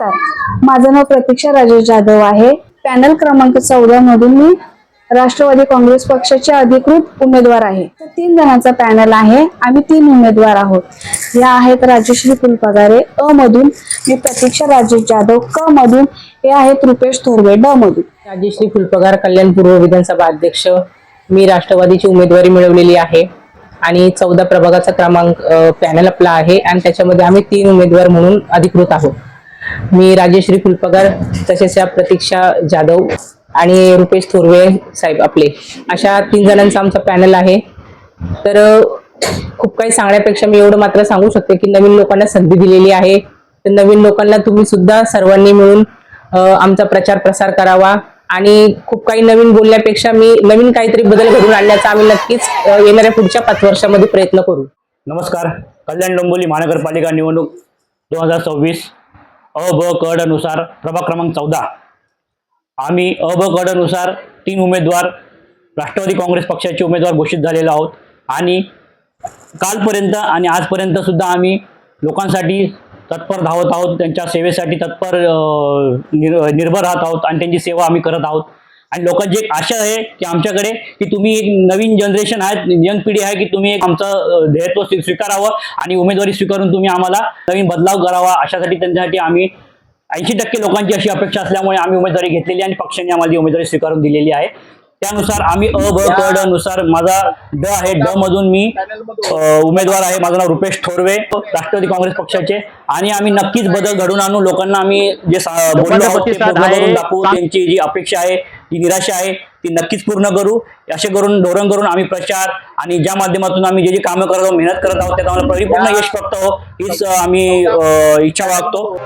नमस्कार. माझं नाव प्रतीक्षा राजेश जाधव आहे. पॅनल क्रमांक चौदा मधून मी राष्ट्रवादी काँग्रेस पक्षाचे अधिकृत उमेदवार आहे. तर तीन जणांचा पॅनल आहे. आम्ही तीन उमेदवार आहोत. या आहेत राजश्री फुलपगारे अ मधून. मी प्रतीक्षा राजेश जाधव क मधून. हे आहेत रुपेश थोरवे ड मधून. राजेश्री फुलपगार कल्याण पूर्व विधानसभा अध्यक्ष. मी राष्ट्रवादीची उमेदवारी मिळवलेली आहे. आणि चौदा प्रभागाचा क्रमांक अ, पॅनल आपला आहे. आणि त्याच्यामध्ये आम्ही तीन उमेदवार म्हणून अधिकृत आहोत. मी राजेश्री फुलपगार तसेच या प्रतीक्षा जाधव आणि रुपेश थोरवे साहेब आपले. अशा तीन जणांचा आमचा पॅनल आहे. तर खूप काही सांगण्यापेक्षा मी एवढं मात्र सांगू शकते की नवीन लोकांना संधी दिलेली आहे. तर नवीन लोकांना तुम्ही सुद्धा सर्वांनी मिळून आमचा प्रचार प्रसार करावा. आणि खूप काही नवीन बोलण्यापेक्षा मी नवीन काहीतरी बदल घडून आणण्याचा आम्ही नक्कीच येणाऱ्या पुढच्या पाच वर्षामध्ये प्रयत्न करू. नमस्कार. कल्याण डोंबोली महानगरपालिका निवडणूक दोन हजार सव्वीस अ ब कडनुसार प्रभाग क्रमांक चौदा. आम्ही अ ब कडनुसार तीन उमेदवार राष्ट्रवादी काँग्रेस पक्षाचे उमेदवार घोषित झालेलो आहोत. आणि कालपर्यंत आणि आजपर्यंत सुद्धा आम्ही लोकांसाठी तत्पर धावत आहोत त्यांच्या सेवेसाठी तत्पर निर्भर राहत आहोत आणि त्यांची सेवा आम्ही करत आहोत. आणि लोकांची एक आशा आहे की आमच्याकडे की तुम्ही एक नवीन जनरेशन आहे यंग पिढी आहे की तुम्ही एक आमचं ध्येयत्व स्वी- स्वीकारावं आणि उमेदवारी स्वीकारून तुम्ही आम्हाला नवीन बदलाव करावा. अशासाठी त्यांच्यासाठी आम्ही ऐंशी टक्के लोकांची अशी अपेक्षा असल्यामुळे आम्ही उमेदवारी घेतलेली आणि पक्षाने आम्हाला उमेदवारी स्वीकारून दिलेली आहे. त्यानुसार आम्ही अ ब क ड नुसार माझा ड आहे. ड मधून मी उमेदवार आहे. माझं नाव रुपेश थोरवे राष्ट्रवादी काँग्रेस पक्षाचे. आणि आम्ही नक्कीच बदल घडून आणू. लोकांना आम्ही जे बोललो त्यांची जी अपेक्षा आहे जी निराशा आहे ती नक्कीच पूर्ण करू. असे करून धोरण करून आम्ही प्रचार आणि ज्या माध्यमातून आम्ही जे जे कामं करत आहोत मेहनत करत आहोत त्यात आम्हाला परिपूर्ण यश प्राप्त हो हीच आम्ही इच्छा बाळगतो.